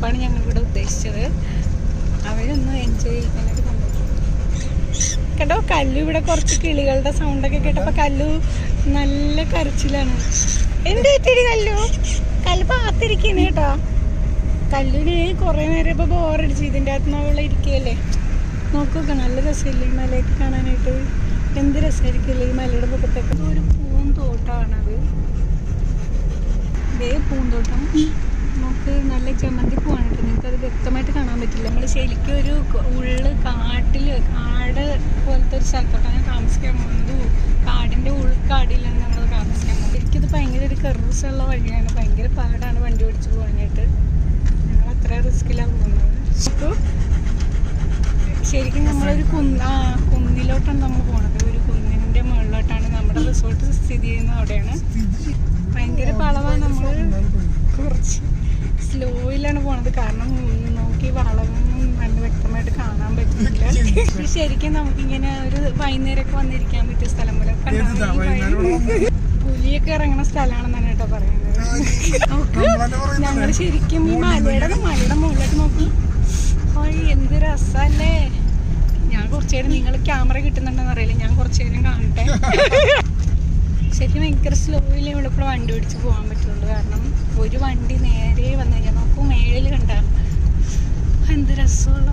ട്രിപ്പാണ് ഞങ്ങൾ ഇവിടെ ഉദ്ദേശിച്ചത്. അവരൊന്ന് എൻജോയ് ചെയ്യാനായിട്ട് കൊണ്ടുപോകും കേട്ടോ കല്ലു ഇവിടെ കുറച്ച് കിളികളുടെ സൗണ്ടൊക്കെ കേട്ടപ്പോൾ കല്ലു നല്ല കരച്ചിലാണ്. എന്ത് പറ്റിയത് കല്ലു? കല്ല് പാത്തിരിക്കുന്നു കേട്ടോ. കല്ലുവിന് കുറേ നേരം ഇപ്പോൾ ബോറടിച്ച് ഇതിന്റെ അകത്ത് അവളെ ഇരിക്കുകയല്ലേ? നോക്കുക നല്ല രസമില്ലേ ഈ മലയൊക്കെ കാണാനായിട്ട്? എന്ത് രസമായിരിക്കില്ലേ ഈ മലയുടെ മുഖത്തൊക്കെ? ഒരു പൂന്തോട്ടമാണത് ഇതേ പൂന്തോട്ടം. നമുക്ക് നല്ല ചെമ്മന്തി പൂവാണ് കേട്ടോ. നിങ്ങൾക്ക് അത് വ്യക്തമായിട്ട് കാണാൻ പറ്റില്ല. നമ്മൾ ശരിക്കും ഒരു ഉള്ള് കാട്ടിൽ കാട് പോലത്തെ ഒരു സ്ഥലത്തോട്ടാണ് താമസിക്കാൻ പോകുന്നത്. കാടിന്റെ ഉൾക്കാടിലാണ് നമ്മൾ താമസിക്കാൻ പോകുന്നത്. എനിക്കിത് ഭയങ്കര ഒരു കെറൂസുള്ള വഴിയാണ്. ഭയങ്കര പാടാണ് വണ്ടി ഓടിച്ച് പോകാനായിട്ട്. ഞങ്ങൾ അത്ര റിസ്ക്കിലാണ് പോകുന്നത്. ശരിക്കും നമ്മളൊരു കുന്ന് കുന്നിലോട്ടാണ് നമ്മൾ പോണത്. സ്ലോയിലാണ് പോണത്. കാരണം നോക്കി വളവൊന്നും നല്ല വ്യക്തമായിട്ട് കാണാൻ പറ്റുന്നില്ല. ശരിക്കും നമുക്കിങ്ങനെ ഒരു വൈകുന്നേരമൊക്കെ വന്നിരിക്കാൻ പറ്റിയ സ്ഥലം പോലെ പുലിയൊക്കെ ഇറങ്ങുന്ന സ്ഥലമാണെന്നാണ് കേട്ടോ പറയുന്നത്. ഞങ്ങൾ ശരിക്കും ഈ മലയുടെ മലയുടെ മുകളിലേക്ക് നോക്കി. ഓയ് എന്ത് രസല്ലേ? ഞാൻ കുറച്ചു നേരം നിങ്ങൾ ക്യാമറ കിട്ടുന്നുണ്ടെന്ന് അറിയില്ല. ഞാൻ കുറച്ചു നേരം കാണട്ടെ? ശരിക്കും ഭയങ്കര സ്ലോയിൽ ഇവിടെ വണ്ടി ഓടിച്ച് പോകാൻ പറ്റുള്ളൂ കാരണം ഒരു വണ്ടി നേരെ വന്നു കഴിഞ്ഞാൽ നോക്കൂ മേളിൽ കണ്ട. എന്ത് രസമുള്ള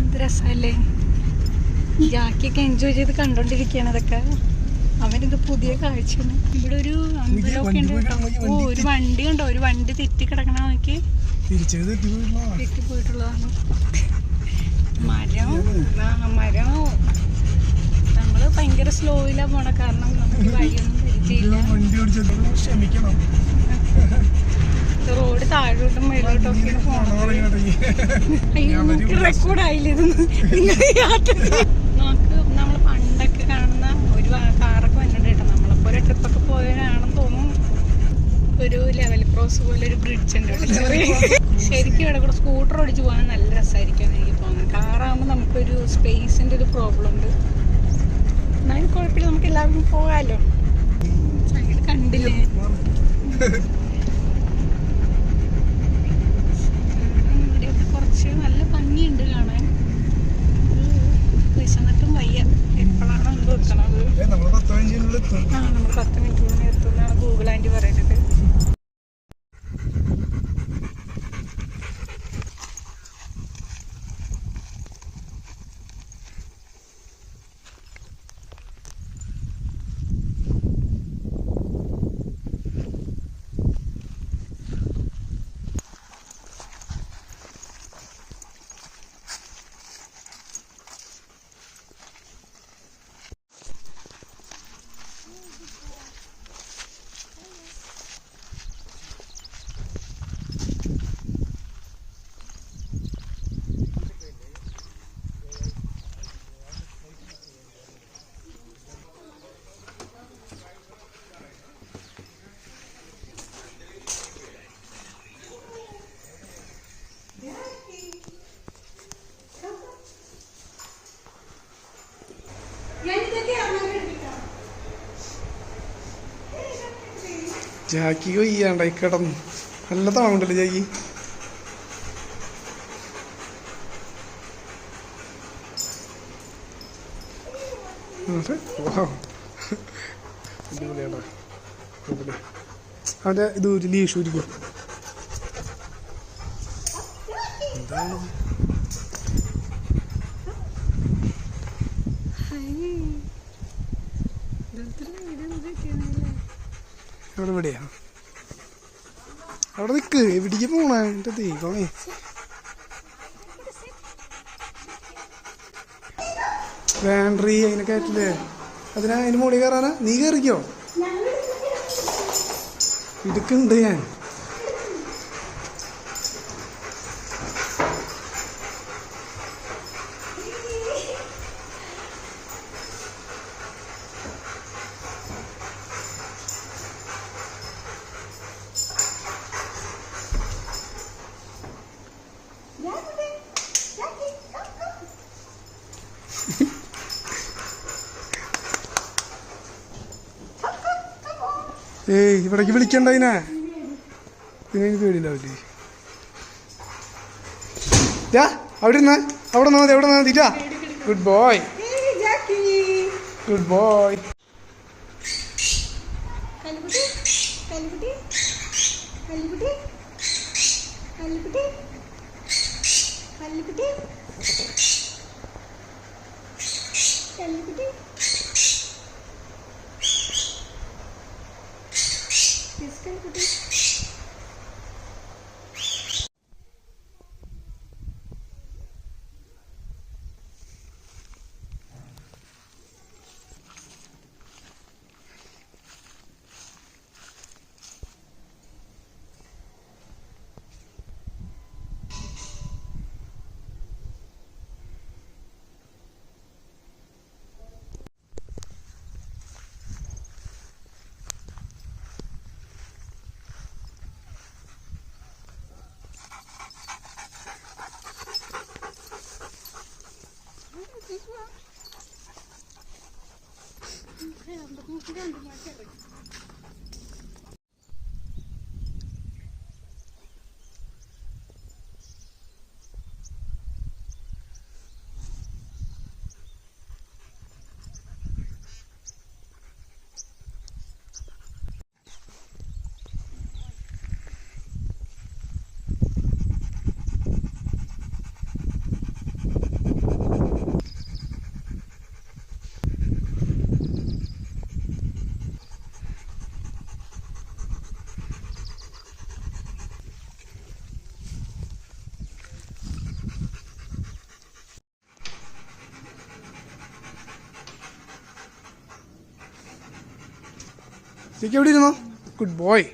എന്ത് രസമല്ലേ. ജാക്കിയൊക്കെ എൻജോയ് ചെയ്ത് കണ്ടോണ്ടിരിക്കുകയാണ് അതൊക്കെ അവനിത് പുതിയ കാഴ്ചയാണ്. ഇവിടെ ഒരു അമ്പലമൊക്കെ ഉണ്ട്. കേട്ടോ ഓ ഒരു വണ്ടി കണ്ടോ? ഒരു വണ്ടി തെറ്റി കിടക്കണ നോക്കി. തെറ്റി പോയിട്ടുള്ളതാണ്. മരം. മരം. നമ്മൾ ഭയങ്കര സ്ലോയിലാ പോണ കാരണം നമുക്ക് വഴിയൊന്നും തിരിച്ചില്ല വണ്ടി ഓടിച്ചത് ക്ഷമിക്കണം റോഡ് താഴോട്ടും മേലോട്ടും ഒക്കെയാണ് പോണത് തുടങ്ങി തുടങ്ങി അയ്യോ നമുക്ക് റെക്കോർഡായില്ല ഇതൊന്നും നമുക്ക് നമ്മൾ പണ്ടൊക്കെ കാണുന്ന ഒരു കാറൊക്കെ വന്നിട്ട് കേട്ടോ. നമ്മളെപ്പോലെ ട്രിപ്പൊക്കെ പോയവരാണെന്ന് തോന്നുന്നു. ഒരു ലെവൽ ക്രോസ് പോലെ ഒരു ബ്രിഡ്ജ് ഉണ്ട് ശരിക്കും ഇവിടെ കൂടെ സ്കൂട്ടർ ഓടിച്ച് പോകാൻ നല്ല രസമായിരിക്കും എനിക്ക് തോന്നുന്നു. കാറാകുമ്പോൾ നമുക്കൊരു സ്പേസിന്റെ ഒരു പ്രോബ്ലം ഉണ്ട്. എന്നാലും കുഴപ്പമില്ല നമുക്ക് എല്ലാവർക്കും പോകാമല്ലോ കണ്ടില്ലേ ഇവിടെയൊക്കെ കുറച്ച് നല്ല ഭംഗിയുണ്ട് കാണാൻ. വിശന്നിട്ടും വയ്യ. എപ്പോഴാണോ എന്ത് വെക്കണത്. നമ്മൾ പത്ത് പതിനഞ്ചിനുള്ളിൽ എത്തും. ആ നമ്മൾ പത്ത് മിനിറ്റ് എത്തുമെന്നാണ് ഗൂഗിൾ ആന്റി പറയുന്നത്. ജാക്കി കൊയ്യാണ്ടായി കിടന്നു. നല്ല തണുണ്ടല്ലോ ജാക്കി. അവന്റെ ഇത് ഒരു ലീഷ് അവിടെ എവിടെയാ അവിടെ നിക്ക്. എവിടേക്ക് പോണ? എന്റെ ദൈവമേ. അതിനെ കയറ്റില്ലേ അതിനാ അതിന് മുകളിൽ കയറാനാ? നീ കയറിക്കോ? ഇടുക്കുണ്ട് ഞാൻ. ഏയ് ഇവിടേക്ക് വിളിക്കണ്ട ഇതിനെ. പിന്നെ എനിക്ക് പേടിയില്ലാവില്ലേ യാ അവിടെ നിന്ന് അവിടെ നിന്നാ മതി അവിടെ നിന്നാ മതി ഗുഡ് ബോയ് ഗുഡ് ബോയ് കല്ലുകുട്ടി. കല്ലുകുട്ടി കല്ലുകുട്ടി കല്ലുകുട്ടി Ну, мы хотели. ചേച്ചി എവിടെ ഇരുന്നോ ഗുഡ് ബോയ്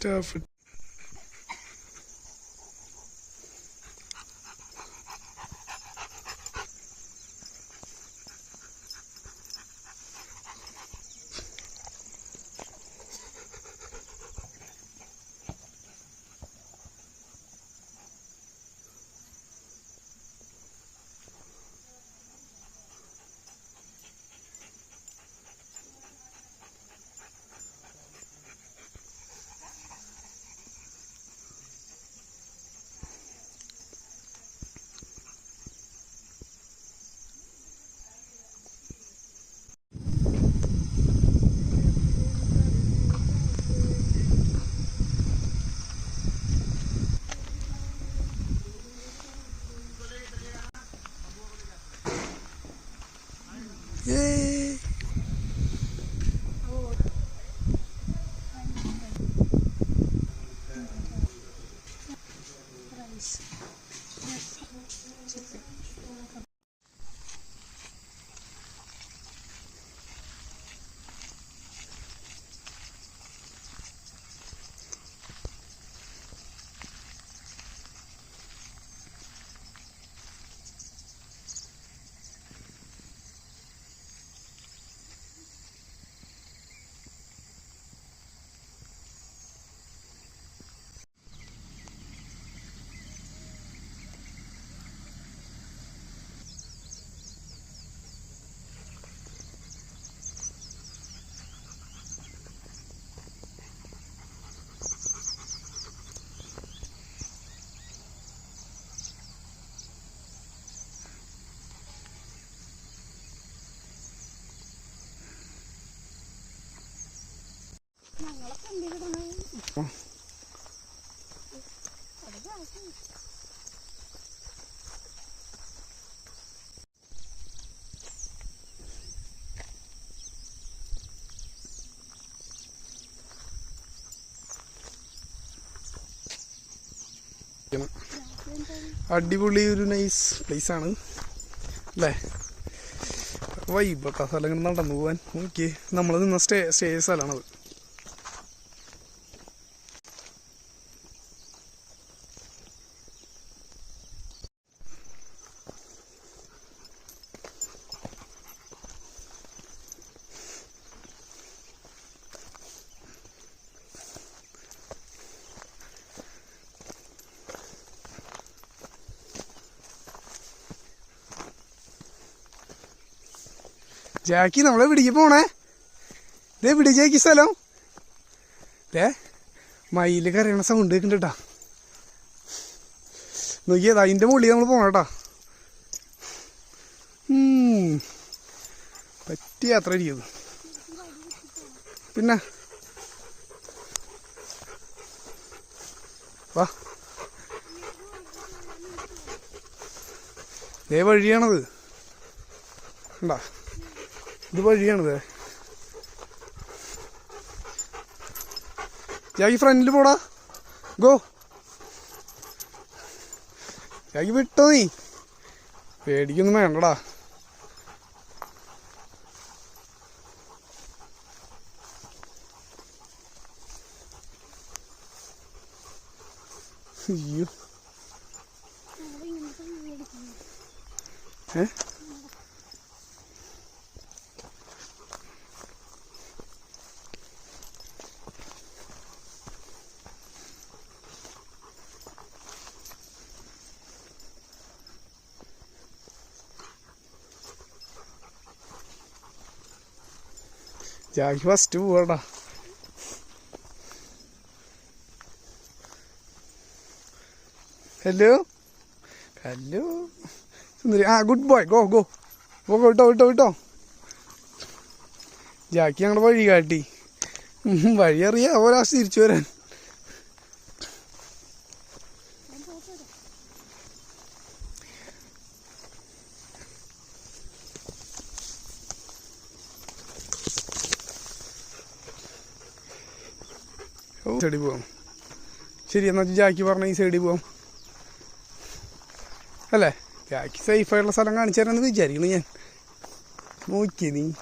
ദേ അടിപൊളി ഒരു നൈസ് പ്ലേസ് ആണ്. അല്ലേ? വൈബ് സ്ഥലം ഇങ്ങനെ നടന്നു പോവാൻ. ഓക്കെ നമ്മൾ നിന്ന സ്റ്റേ സ്റ്റേ സ്ഥലമാണത്. ജാക്കി നമ്മളെ പിടിക്ക് പോണേ. ഇതേ പിടി ജാക്കി സ്ഥലം. ദേ മയിൽ കരയണ സൗണ്ട് കേൾക്കുന്നുണ്ട് കേട്ടാ നോക്കിയത് അതിന്റെ മുകളിൽ നമ്മൾ പോണ കേട്ടാ. പറ്റി പറ്റിയ യാത്ര ഇരിക്കുന്നത് പിന്നെ? വാ. ദേ വഴിയാണത്. ഉണ്ടാ ഇത് വഴിയാണത് ഫ്രണ്ടിൽ പോടാ. ഗോ യാഗി വിട്ടോ നീ. പേടിക്കൊന്നും വേണ്ടടാ. അയ്യോ. ഏ? ജാക്കി ഫസ്റ്റ് പോവാടാ ഹലോ ഹലോ സുന്ദരി ആ good boy go go go വിട്ടോ വിട്ടോ വിട്ടോ ജാക്കി ഞങ്ങളുടെ വഴി കാട്ടി. വഴി അറിയാം ഒരാശ തിരിച്ചു വരാൻ. സൈഡിൽ പോവാം. ശരി എന്നാ ജാക്കി പറഞ്ഞ ഈ സൈഡിൽ പോവാം. അല്ലേ? ജാക്കി സേഫായിട്ടുള്ള സ്ഥലം കാണിച്ചു തരാമെന്ന് വിചാരിക്കുന്നു ഞാൻ. നോക്കിയത് നീ.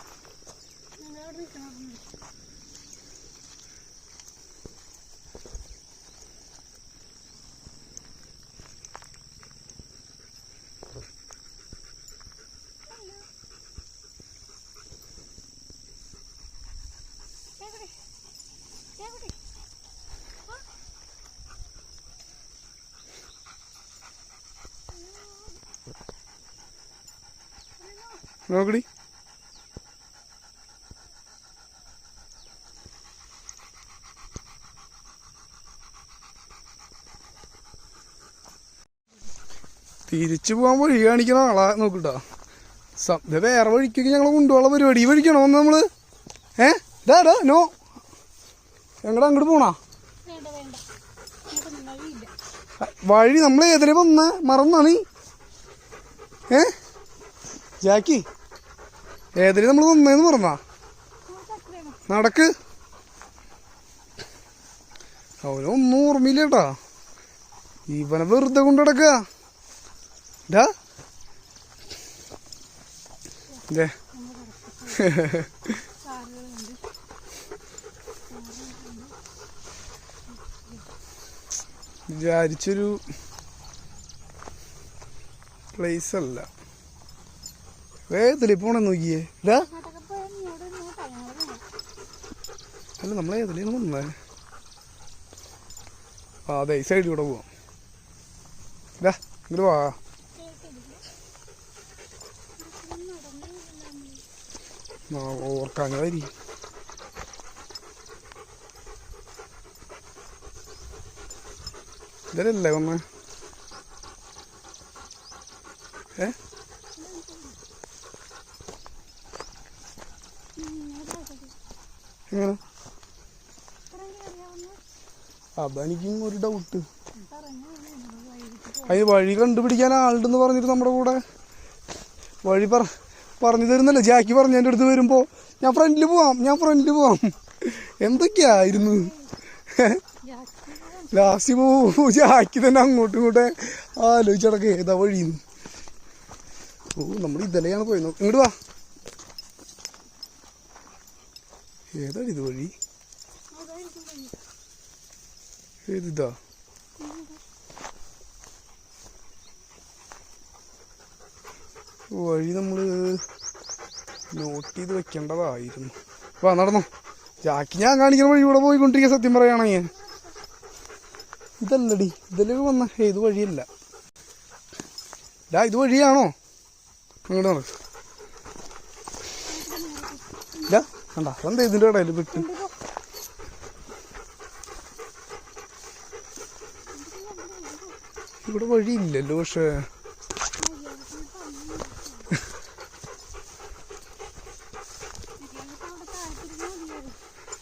നോക്കടി. തിരിച്ചു പോകാൻ വഴി കാണിക്കണ ആളാ? നോക്കിട്ടോ. ഇത് വേറെ വഴിക്കൊക്കെ ഞങ്ങൾ കൊണ്ടുപോകാനുള്ള പരിപാടി. ഈ വഴിക്കണോ ഒന്ന് നമ്മൾ? ഏ? ഇതാ നോ. ഞങ്ങളുടെ അങ്ങോട്ട് പോണാ? വഴി നമ്മൾ ഏതിലെ വന്ന? മറന്നാണ് ഏ? ജാക്കി? ഏതിലെ നമ്മൾ നന്നേന്ന് പറഞ്ഞാ? നടക്ക്. അവനൊന്നും ഓർമ്മയില്ല കേട്ടാ. ഇവനെ വെറുതെ കൊണ്ട് നടക്കുക. വിചാരിച്ചൊരു പ്ലേസ് അല്ല. വേഗത്തിൽ പോണെ നോക്കിയേ? അല്ല ഏതിലാണ് വന്നേ? ആ അതെ ഈ സൈഡിൽ കൂടെ പോവാം. ഇങ്ങോട്ട് വാ. ആ, ഇതല്ലേ വന്നേ ഏ? അതെനിക്കും ഒരു ഡൗട്ട് അതിന് വഴി കണ്ടുപിടിക്കാൻ ആളുണ്ടെന്ന് പറഞ്ഞിട്ട് നമ്മുടെ കൂടെ വഴി പറ പറഞ്ഞു തരുന്നല്ലേ? ജാക്കി പറഞ്ഞു എന്റെ അടുത്ത് വരുമ്പോൾ ഞാൻ ഫ്രണ്ടിൽ പോവാം ഞാൻ ഫ്രണ്ടിൽ പോവാം. എന്തൊക്കെയായിരുന്നു? ലാസ്റ്റ് പോവു ജാക്കി തന്നെ അങ്ങോട്ടും ഇങ്ങോട്ടേ ആലോചിച്ചടക്ക് ഏതാ വഴിന്ന്? ഓ നമ്മൾ ഇതലെയാണ് പോയി ഇങ്ങോട്ട് വാ. ഏതാണ് ഇത് വഴി? ഏതിതാ വഴി നമ്മൾ നോട്ട് ചെയ്ത് വെക്കേണ്ടതായിരുന്നു. വാ നടന്നോ. ജാക്കി ഞാൻ കാണിക്കുന്ന വഴി ഇവിടെ പോയിക്കൊണ്ടിരിക്കുക സത്യം പറയുകയാണെങ്കിൽ. ഇതല്ലടി ഇതിലേക്ക് വന്ന. ഏത് വഴിയല്ല. ഡാ ഇത് വഴിയാണോ? അങ്ങോട്ട് ഇല്ല കണ്ട അതെന്താ ഇതിന്റെ ഇടയിൽ വിട്ട്? ഇവിടെ വഴിയില്ലല്ലോ പക്ഷേ.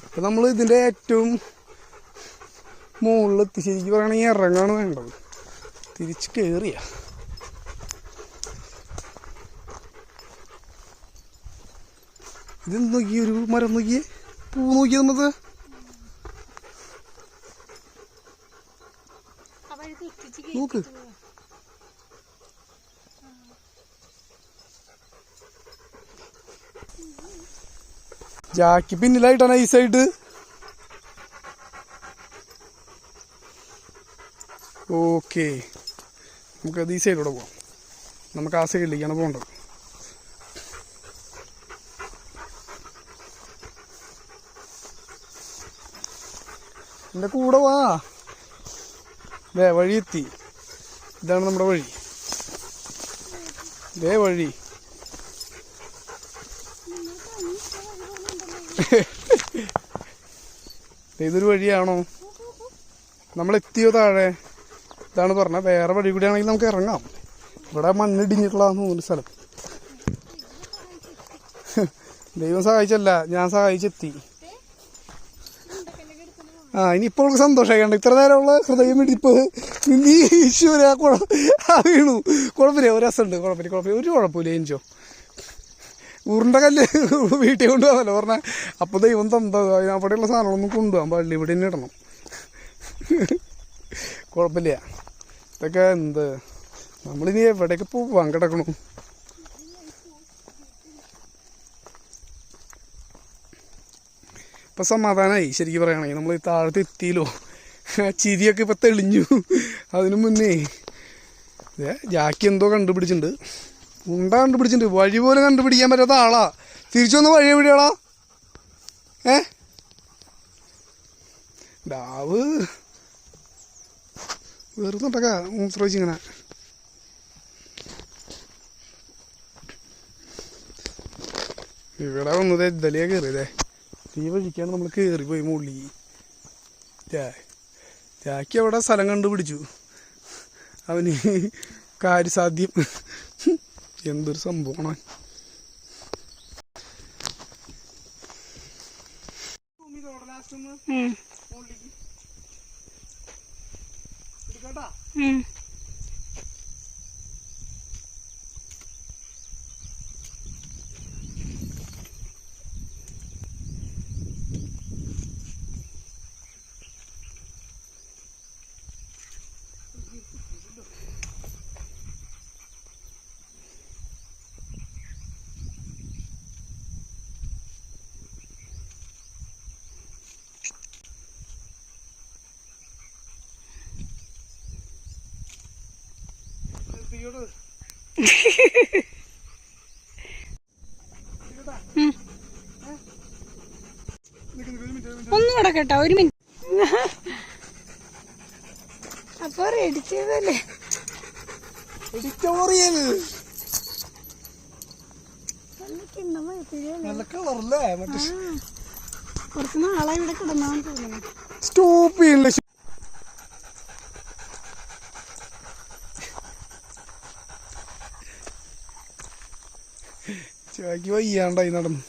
അപ്പൊ നമ്മൾ ഇതിന്റെ ഏറ്റവും മുകളിലെത്തി. ശരിക്കും പറയുകയാണെങ്കിൽ ഇറങ്ങാണ് വേണ്ടത്. തിരിച്ച് കയറിയ ഇത് നോക്കി ഒരു മരം നോക്കിയേ? പൂ നോക്കിയത് നമുക്ക് നോക്ക് ജാക്കി. പിന്നിലായിട്ടാണ് സൈഡ്. ഓക്കെ. നമുക്കത് ഈ സൈഡിലൂടെ പോവാം. നമുക്ക് ആ സൈഡിലേക്കാണ് പോകേണ്ടത്. എന്റെ കൂടെ വാ. ദേ വഴി എത്തി ഇതാണ് നമ്മുടെ വഴി. ദേ വഴി ദേ ഇതൊരു വഴിയാണോ? നമ്മൾ എത്തിയോ താഴെ? ഇതാണ് പറഞ്ഞത് വേറെ വഴി കൂടി ആണെങ്കിൽ നമുക്ക് ഇറങ്ങാം. ഇവിടെ മണ്ണിടിഞ്ഞിട്ടുള്ളതാന്ന് തോന്നുന്നു സ്ഥലം. ദൈവം സഹായിച്ചല്ല ഞാൻ സഹായിച്ചെത്തി. ആ ഇനി ഇപ്പോൾ സന്തോഷമായി കണ്ട ഇത്ര നേരമുള്ള ഹൃദയം ഇടിപ്പ്. നീ ഈശ്വര കുഴപ്പം ആ വീണു. കുഴപ്പമില്ല ഒരു രസമുണ്ട്. കുഴപ്പമില്ല കുഴപ്പമില്ല. ഒരു കുഴപ്പമില്ല എനിച്ചോ ഉരുണ്ട കല്ല് വീട്ടിൽ കൊണ്ടുപോകാമല്ലോ. പറഞ്ഞാൽ അപ്പോൾ ദൈവം തന്ന അവിടെയുള്ള സാധനങ്ങളൊന്നും കൊണ്ടുപോകാൻ പാടില്ല ഇവിടെ തന്നെ ഇടണം. കുഴപ്പമില്ല. ഇതൊക്കെ എന്ത്? നമ്മളിനി എവിടെയൊക്കെ പോവാൻ കിടക്കണം? ഇപ്പം സമാധാനമായി ശരിക്കും പറയുകയാണെങ്കിൽ നമ്മൾ താഴത്ത് എത്തിയില്ലോ. ചിരിയൊക്കെ ഇപ്പം തെളിഞ്ഞു. അതിനു മുന്നേ. ജാക്കി എന്തോ കണ്ടുപിടിച്ചിട്ടുണ്ട്. ഉണ്ട കണ്ടുപിടിച്ചിട്ടുണ്ട് വഴി പോലും കണ്ടുപിടിക്കാൻ പറ്റാത്ത ആളാ. തിരിച്ചു വന്ന വഴി എവിടെയാളാ ഏ? ഡാവ് വെറുതെ മൂത്രമൊഴിച്ചിങ്ങനെ ഇവിടെ വന്നത് ഇതലേ കയറിയതേ. ഈ വഴിക്കാണ് നമ്മൾ കയറിപ്പോയി മുള്ളി. ചാക്കി അവിടെ സ്ഥലം കണ്ടുപിടിച്ചു. അവന് കാര്യസാധ്യം. എന്തൊരു സംഭവമാണ്. ഒന്നും കൂടെ കേട്ടോ ഒരു മിനിറ്റ്. അപ്പൊ റെഡി ചെയ്തല്ലേ? എഡിറ്റോറിയൽ നല്ല കിണ്ണമായി പിഴിയല്ലേ? നല്ല കളറല്ലേ കുറച്ച് നാളെ ഇവിടെ കിടന്നാന്ന് തോന്നുന്നു. സ്റ്റോപ്പ് ചെയ്യണില്ല വയ്യാണ്ടായി നടന്നു.